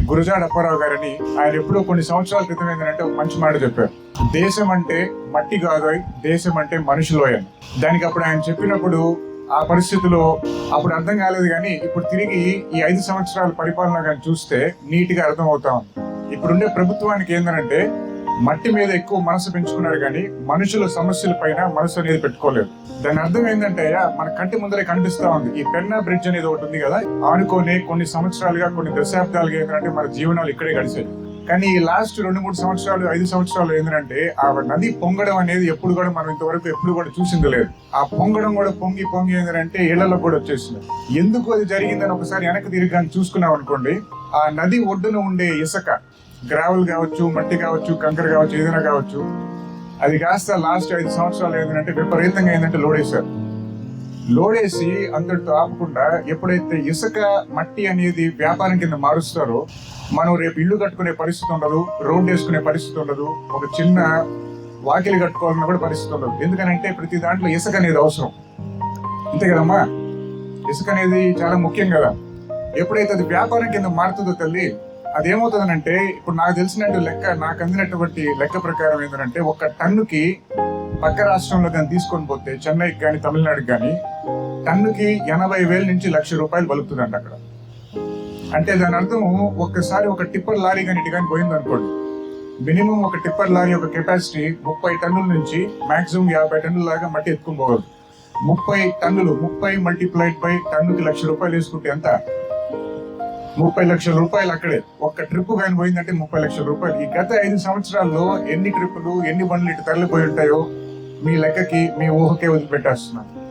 గురుజాడ అప్పారావు గారని ఆయన ఎప్పుడో కొన్ని సంవత్సరాల క్రితం ఏంటంటే ఒక మంచి మాట చెప్పారు. దేశం అంటే మట్టి కాదు దేశం అంటే మనుషులోయని దానికి అప్పుడు ఆయన చెప్పినప్పుడు ఆ పరిస్థితిలో అప్పుడు అర్థం కాలేదు కానీ ఇప్పుడు తిరిగి ఈ ఐదు సంవత్సరాల పరిపాలన కానీ చూస్తే నీట్గా అర్థం అవుతా ఉంది. ఇప్పుడుండే ప్రభుత్వానికి ఏంటంటే మట్టి మీద ఎక్కువ మనసు పెంచుకున్నాడు కానీ మనుషుల సమస్యల పైన మనసు అనేది పెట్టుకోలేదు. దాని అర్థం ఏంటంటే మన కంటి ముందరే కనిపిస్తా ఉంది. ఈ పెన్నా బ్రిడ్జ్ అనేది ఒకటి ఉంది కదా ఆనుకొని కొన్ని సంవత్సరాలుగా కొన్ని దశాబ్దాలుగా ఏంటంటే మన జీవనాలు ఇక్కడే గడిచాయి. కానీ ఈ లాస్ట్ రెండు మూడు సంవత్సరాలు ఐదు సంవత్సరాలు ఏంటంటే ఆ నది పొంగడం అనేది ఎప్పుడు కూడా మనం ఇంతవరకు ఎప్పుడు కూడా చూసింది లేదు. ఆ పొంగడం కూడా పొంగి పొంగి ఏంటంటే ఇళ్ళలో కూడా వచ్చేసింది. ఎందుకు అది జరిగిందని ఒకసారి వెనక తిరిగి కానీ చూసుకున్నాం అనుకోండి ఆ నది ఒడ్డున ఉండే ఇసుక గ్రావెల్ కావచ్చు మట్టి కావచ్చు కంకర కావచ్చు ఏదైనా కావచ్చు. అది కాస్త లాస్ట్ ఐదు సంవత్సరాలు ఏంటంటే విపరీతంగా ఏంటంటే లోడేశారు లోడేసి అందరితో ఆపకుండా ఎప్పుడైతే ఇసుక మట్టి అనేది వ్యాపారం కింద మారుస్తారో మనం రేపు ఇల్లు కట్టుకునే పరిస్థితి ఉండదు రోడ్డు వేసుకునే పరిస్థితి ఉండదు ఒక చిన్న వాకిలి కట్టుకోవాలన్న కూడా పరిస్థితి ఉండదు. ఎందుకనంటే ప్రతి దాంట్లో ఇసుక అనేది అవసరం. అంతే కదమ్మా? ఇసుక అనేది చాలా ముఖ్యం కదా. ఎప్పుడైతే అది వ్యాపారం కింద మారుతుందో తల్లి అది ఏమవుతుందనంటే ఇప్పుడు నాకు తెలిసినట్టు లెక్క నాకు అందినటువంటి లెక్క ప్రకారం ఏంటంటే ఒక టన్నుకి పక్క రాష్ట్రంలో కానీ తీసుకొని పోతే చెన్నైకి కానీ తమిళనాడుకి కానీ టన్నుకి ఎనభై వేల నుంచి లక్ష రూపాయలు పలుకుతుందంట అక్కడ. అంటే దాని అర్థం ఒక్కసారి ఒక టిప్పర్ లారీ కానీ ఇటు కానీ పోయింది అనుకోండి మినిమం ఒక టిప్పర్ లారీ యొక్క కెపాసిటీ ముప్పై టన్నుల నుంచి మాక్సిమం యాభై టన్నుల లాగా మట్టి ఎత్తుకుని పోగలదు ముప్పై టన్నులు ముప్పై మల్టిప్లైడ్ బై టన్నుకి లక్ష రూపాయలు వేసుకుంటే ఎంత? ముప్పై లక్షల రూపాయలు అక్కడే. ఒక్క ట్రిప్ కానీ పోయిందంటే ముప్పై లక్షల రూపాయలు. ఈ గత ఐదు సంవత్సరాల్లో ఎన్ని ట్రిప్పులు ఎన్ని బండ్లు ఇటు తరలిపోయి ఉంటాయో మీ లెక్కకి మీ ఊహకే వదిలిపెట్టేస్తున్నాను